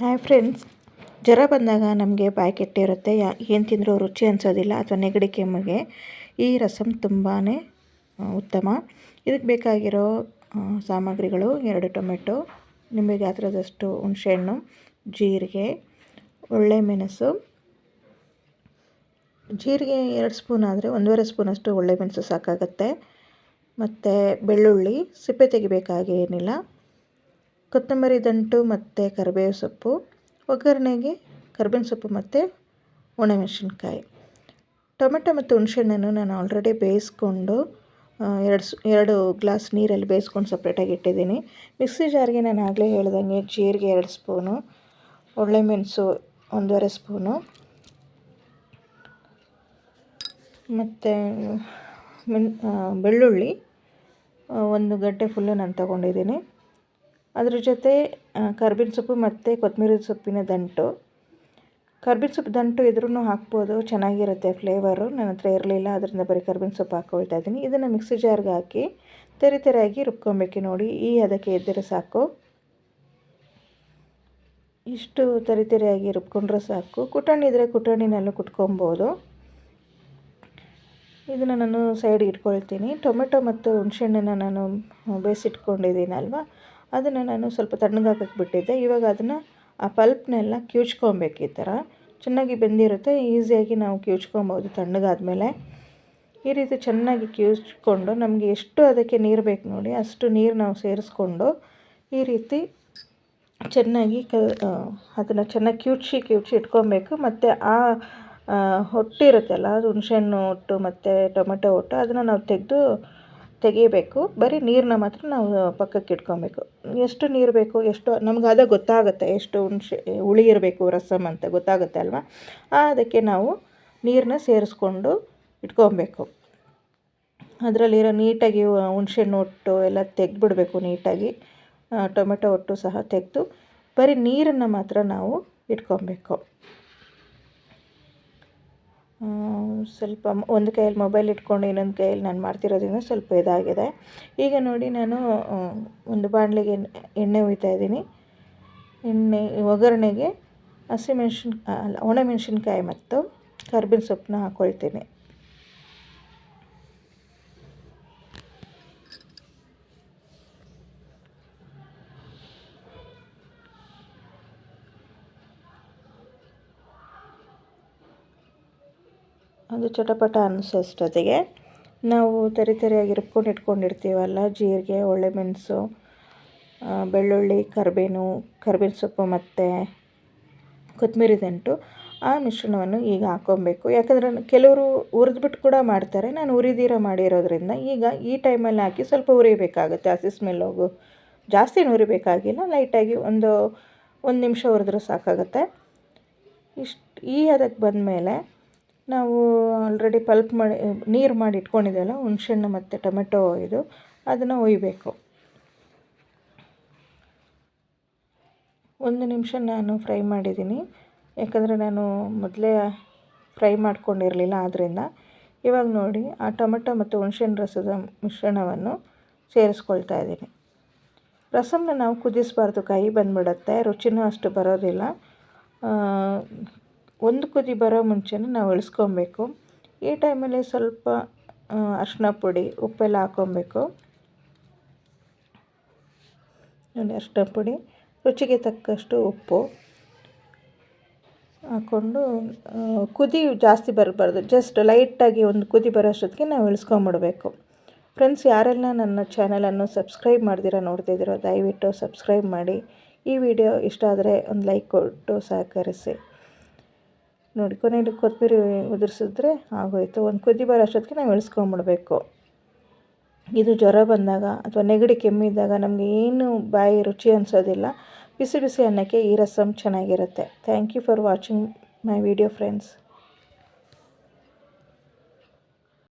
Hi friends ಜ್ವರ ಬಂದಾಗ ನಮಗೆ ಬಾಯಿ ಕೆಟ್ಟಿರುತ್ತೆ. ಯಾ, ಏನು ತಿಂದರೂ ರುಚಿ ಅನಿಸೋದಿಲ್ಲ, ಅಥವಾ ನೆಗಡಿ ಕೆಮ್ಮಿಗೆ. ಈ ರಸಮ್ ತುಂಬಾ ಉತ್ತಮ. ಇದಕ್ಕೆ ಬೇಕಾಗಿರೋ ಸಾಮಗ್ರಿಗಳು ಎರಡು ಟೊಮೆಟೊ, ನಿಮಗೆ ಗಾತ್ರದಷ್ಟು ಹುಣಸೆಹಣ್ಣು ಜೀರಿಗೆ, ಒಳ್ಳೆ ಮೆಣಸು. ಜೀರಿಗೆ ಎರಡು ಸ್ಪೂನ್ ಆದರೆ ಒಂದೂವರೆ ಸ್ಪೂನಷ್ಟು ಒಳ್ಳೆ ಮೆಣಸು ಸಾಕಾಗುತ್ತೆ. ಮತ್ತು ಬೆಳ್ಳುಳ್ಳಿ, ಸಿಪ್ಪೆ ತೆಗಿಬೇಕಾಗೇನಿಲ್ಲ. ಕೊತ್ತಂಬರಿ ದಂಟು ಮತ್ತು ಕರಿಬೇವು ಸೊಪ್ಪು, ಒಗ್ಗರಣೆಗೆ ಕರ್ಬೇವಿನ ಸೊಪ್ಪು ಮತ್ತು ಒಣಮೆಣಸಿನ್ಕಾಯಿ. ಟೊಮೆಟೊ ಮತ್ತು ಹುಣಸೆಹಣ್ಣನ್ನು ನಾನು ಆಲ್ರೆಡಿ ಬೇಯಿಸ್ಕೊಂಡು ಎರಡು ಸ್, ಎರಡು ಗ್ಲಾಸ್ ನೀರಲ್ಲಿ ಬೇಯಿಸ್ಕೊಂಡು ಸಪ್ರೇಟಾಗಿ ಇಟ್ಟಿದ್ದೀನಿ. ಮಿಕ್ಸಿ ಜಾರಿಗೆ ನಾನು ಆಗಲೇ ಹೇಳ್ದಂಗೆ ಜೀರಿಗೆ ಎರಡು ಸ್ಪೂನು ಮೆಣಸು ಒಂದೂವರೆ ಸ್ಪೂನು, ಮತ್ತು ಮೆಣ್ ಬೆಳ್ಳುಳ್ಳಿ ಒಂದು ಗಡ್ಡೆ ಫುಲ್ಲು ನಾನು ತಗೊಂಡಿದ್ದೀನಿ. ಅದ್ರ ಜೊತೆ ಕರ್ಬೇವಿನ ಸೊಪ್ಪು ಮತ್ತು ಕೊತ್ತಂಬರಿ ಸೊಪ್ಪಿನ ದಂಟು. ಕರ್ಬೇವಿನ ಸೊಪ್ಪು ದಂಟು ಇದ್ರೂ ಹಾಕ್ಬೋದು, ಚೆನ್ನಾಗಿರುತ್ತೆ ಫ್ಲೇವರು ನನ್ನ ಹತ್ರ ಇರಲಿಲ್ಲ, ಅದರಿಂದ ಬರೀ ಕರ್ಬೇವಿನ ಸೊಪ್ಪು ಹಾಕ್ಕೊಳ್ತಾ ಇದ್ದೀನಿ ಇದನ್ನು ಮಿಕ್ಸಿ ಜಾರ್ಗೆ ಹಾಕಿ, ತೆರೆ ತೆರೆಯಾಗಿ ರುಬ್ಕೊಬೇಕು ನೋಡಿ. ಈ ಅದಕ್ಕೆ ಎದ್ದರೆ ಸಾಕು. ಇಷ್ಟು ತೆರೆ ತೆರೆಯಾಗಿ ರುಬ್ಕೊಂಡ್ರೆ ಸಾಕು. ಕುಟಣಿ ಇದ್ದರೆ ಕುಟಣಿನಲ್ಲೂ ಕುಟ್ಕೊಬೋದು ಇದನ್ನು ನಾನು ಸೈಡ್ಗೆ ಇಟ್ಕೊಳ್ತೀನಿ. ಟೊಮೆಟೊ ಮತ್ತು ಹುಣಸೆಹಣ್ಣನ್ನು ನಾನು ಬೇಯಿಸಿಟ್ಕೊಂಡಿದ್ದೀನಲ್ವ ಅದನ್ನು ನಾನು ಸ್ವಲ್ಪ ತಣ್ಣಗಾಕಕ್ಕೆ ಬಿಟ್ಟಿದ್ದೆ. ಇವಾಗ ಅದನ್ನು ಆ ಪಲ್ಪ್ನೆಲ್ಲ ಕ್ಯೂಚ್ಕೊಬೇಕು ಈ ಥರ. ಚೆನ್ನಾಗಿ ಬೆಂದಿರುತ್ತೆ. ಈಸಿಯಾಗಿ ನಾವು ಕ್ಯೂಚ್ಕೊಬೋದು ತಣ್ಣಗಾದಮೇಲೆ ಈ ರೀತಿ ಚೆನ್ನಾಗಿ ಕ್ಯೂಚ್ಕೊಂಡು ನಮಗೆ ಎಷ್ಟು ಅದಕ್ಕೆ ನೀರು ಬೇಕು ನೋಡಿ, ಅಷ್ಟು ನೀರು ನಾವು ಸೇರಿಸ್ಕೊಂಡು ಈ ರೀತಿ ಚೆನ್ನಾಗಿ ಕ ಅದನ್ನು ಚೆನ್ನಾಗಿ ಕ್ಯೂಚಿ ಕ್ಯೂಚಿ ಇಟ್ಕೊಬೇಕು. ಮತ್ತು ಆ ಹೊಟ್ಟಿರುತ್ತಲ್ಲ, ಅದು ಹುಣ್ಸೆಹಣ್ಣು ಹೊಟ್ಟು ಮತ್ತು ಟೊಮೆಟೊ ಹೊಟ್ಟು ಅದನ್ನು ನಾವು ತೆಗೆದು ತೆಗಿಬೇಕು. ಬರೀ ನೀರನ್ನ ಮಾತ್ರ ನಾವು ಪಕ್ಕಕ್ಕೆ ಇಟ್ಕೊಬೇಕು. ಎಷ್ಟು ನೀರು ಬೇಕು, ಎಷ್ಟು, ನಮ್ಗೆ ಅದೇ ಗೊತ್ತಾಗುತ್ತೆ, ಎಷ್ಟು ಹುಣ್ಸೆ, ಹುಳಿ ಇರಬೇಕು ರಸಮ್ ಅಂತ ಗೊತ್ತಾಗುತ್ತೆ ಅಲ್ವಾ? ಅದಕ್ಕೆ ನಾವು ನೀರನ್ನ ಸೇರಿಸ್ಕೊಂಡು ಇಟ್ಕೊಬೇಕು. ಅದರಲ್ಲಿರೋ ನೀಟಾಗಿ ಹುಣ್ಸೆಹಣ್ಣು ಹೊಟ್ಟು ಎಲ್ಲ ತೆಗೆದ್ಬಿಡ್ಬೇಕು ನೀಟಾಗಿ. ಟೊಮೆಟೊ ಹೊಟ್ಟು ಸಹ ತೆಗೆದು ಬರೀ ನೀರನ್ನು ಮಾತ್ರ ನಾವು ಇಟ್ಕೊಬೇಕು. ಸ್ವಲ್ಪ ಒಂದು ಕೈಯಲ್ಲಿ ಮೊಬೈಲ್ ಇಟ್ಕೊಂಡು ಇನ್ನೊಂದು ಕೈಯಲ್ಲಿ ನಾನು ಮಾಡ್ತಿರೋದ್ರಿಂದ ಸ್ವಲ್ಪ ಇದಾಗಿದೆ. ಈಗ ನೋಡಿ ನಾನು ಒಂದು ಬಾಣಲೆಗೆ ಎಣ್ಣೆ ಹುಯ್ತಾ ಇದ್ದೀನಿ. ಎಣ್ಣೆ, ಒಗ್ಗರಣೆಗೆ ಹಸಿಮೆಣ್ಸಿನ ಅಲ್ಲ ಒಣಮೆಣ್ಸಿನ್ಕಾಯಿ ಮತ್ತು ಕರ್ಬೇವಿನ ಸೊಪ್ಪನ್ನ ಹಾಕ್ಕೊಳ್ತೀನಿ ಅದು ಚಟಪಟ ಅನ್ನಿಸೋಷ್ಟೊತ್ತಿಗೆ ನಾವು ತರಿ ತರಿಯಾಗಿ ರುಬ್ಕೊಂಡು ಇಟ್ಕೊಂಡಿರ್ತೀವಲ್ಲ, ಜೀರಿಗೆ, ಒಳ್ಳೆ ಮೆಣಸು ಬೆಳ್ಳುಳ್ಳಿ, ಕರಿಬೇನು, ಕರ್ಬೇವಿನ ಸೊಪ್ಪು ಮತ್ತು ಕೊತ್ತಂಬರಿ ದಂಟು ಆ ಮಿಶ್ರಣವನ್ನು ಈಗ ಹಾಕ್ಕೊಬೇಕು. ಯಾಕಂದರೆ ಕೆಲವರು ಹುರಿದ್ಬಿಟ್ಟು ಕೂಡ ಮಾಡ್ತಾರೆ. ನಾನು ಹುರಿದಿರ ಮಾಡಿರೋದ್ರಿಂದ ಈಗ ಈ ಟೈಮಲ್ಲಿ ಹಾಕಿ ಸ್ವಲ್ಪ ಉರಿಬೇಕಾಗುತ್ತೆ. ಹಸಿ ಸ್ಮೆಲ್ ಹೋಗು, ಜಾಸ್ತಿ ಉರಿಬೇಕಾಗಿಲ್ಲ. ಲೈಟಾಗಿ ಒಂದು ಒಂದು ನಿಮಿಷ ಹುರಿದ್ರೆ ಸಾಕಾಗುತ್ತೆ. ಇಷ್ಟು ಈ ಅದಕ್ಕೆ ಬಂದಮೇಲೆ ನಾವು ಆಲ್ರೆಡಿ ಪಲ್ಪ್ ಮಾಡಿ, ನೀರು ಮಾಡಿ ಇಟ್ಕೊಂಡಿದ್ದೆಲ್ಲ ಹುಣ್ಸೆಹಣ್ಣು ಮತ್ತು ಟೊಮೆಟೊ ಇದು, ಅದನ್ನು ಒಯ್ಯಬೇಕು ಒಂದು ನಿಮಿಷ ನಾನು ಫ್ರೈ ಮಾಡಿದ್ದೀನಿ. ಯಾಕಂದರೆ ನಾನು ಮೊದಲೇ ಫ್ರೈ ಮಾಡ್ಕೊಂಡಿರಲಿಲ್ಲ ಆದ್ದರಿಂದ ಇವಾಗ ನೋಡಿ, ಆ ಟೊಮೆಟೊ ಮತ್ತು ಹುಣ್ಸೆಹಣ್ಣು ರಸದ ಮಿಶ್ರಣವನ್ನು ಸೇರಿಸ್ಕೊಳ್ತಾ ಇದ್ದೀನಿ. ರಸಮನ್ನ ನಾವು ಕುದಿಸಬಾರ್ದು ಕೈ ಬಂದುಬಿಡತ್ತೆ, ರುಚಿನೂ ಅಷ್ಟು ಬರೋದಿಲ್ಲ. ಒಂದು ಕುದಿ ಬರೋ ಮುಂಚೆನೇ ನಾವು ಇಳಿಸ್ಕೊಬೇಕು. ಈ ಟೈಮಲ್ಲಿ ಸ್ವಲ್ಪ ಅರಿಶಿನ ಪುಡಿ ಉಪ್ಪೆಲ್ಲ ಹಾಕ್ಕೊಬೇಕು ನೋಡಿ ಅರಿಶಿನ ಪುಡಿ, ರುಚಿಗೆ ತಕ್ಕಷ್ಟು ಉಪ್ಪು ಹಾಕ್ಕೊಂಡು ಕುದಿ ಜಾಸ್ತಿ ಬರಬಾರ್ದು. ಜಸ್ಟ್ ಲೈಟಾಗಿ ಒಂದು ಕುದಿ ಬರೋಷ್ಟೊತ್ತಿಗೆ ನಾವು ಇಳಿಸ್ಕೊಂಬಿಡ್ಬೇಕು. ಫ್ರೆಂಡ್ಸ್, ಯಾರೆಲ್ಲ ನನ್ನ ಚಾನಲನ್ನು ಸಬ್ಸ್ಕ್ರೈಬ್ ಮಾಡ್ದಿರ ನೋಡ್ತಿದ್ದೀರೋ ದಯವಿಟ್ಟು ಸಬ್ಸ್ಕ್ರೈಬ್ ಮಾಡಿ. ಈ ವಿಡಿಯೋ ಇಷ್ಟ ಆದರೆ ಒಂದು ಲೈಕ್ ಕೊಟ್ಟು ಸಹಕರಿಸಿ. ನೋಡಿ, ಕೊನೆಯಲ್ಲಿ ಕೊತ್ತಂಬರಿ ಉದುರಿಸಿದ್ರೆ ಆಗೋಯಿತು. ಒಂದು ಕುದಿ ಬರೋ ಅಷ್ಟೊತ್ತಿಗೆ ನಾವು ಇಳಿಸ್ಕೊಂಬಿಡ್ಬೇಕು ಇದು ಜ್ವರ ಬಂದಾಗ ಅಥವಾ ನೆಗಡಿ ಕೆಮ್ಮಿದ್ದಾಗ ನಮಗೆ ಏನು ಬಾಯಿ ರುಚಿ ಅನಿಸೋದಿಲ್ಲ. ಬಿಸಿ ಬಿಸಿ ಅನ್ನಕ್ಕೆ ಈ ರಸಮ್ ಚೆನ್ನಾಗಿರುತ್ತೆ. Thank you for watching my video friends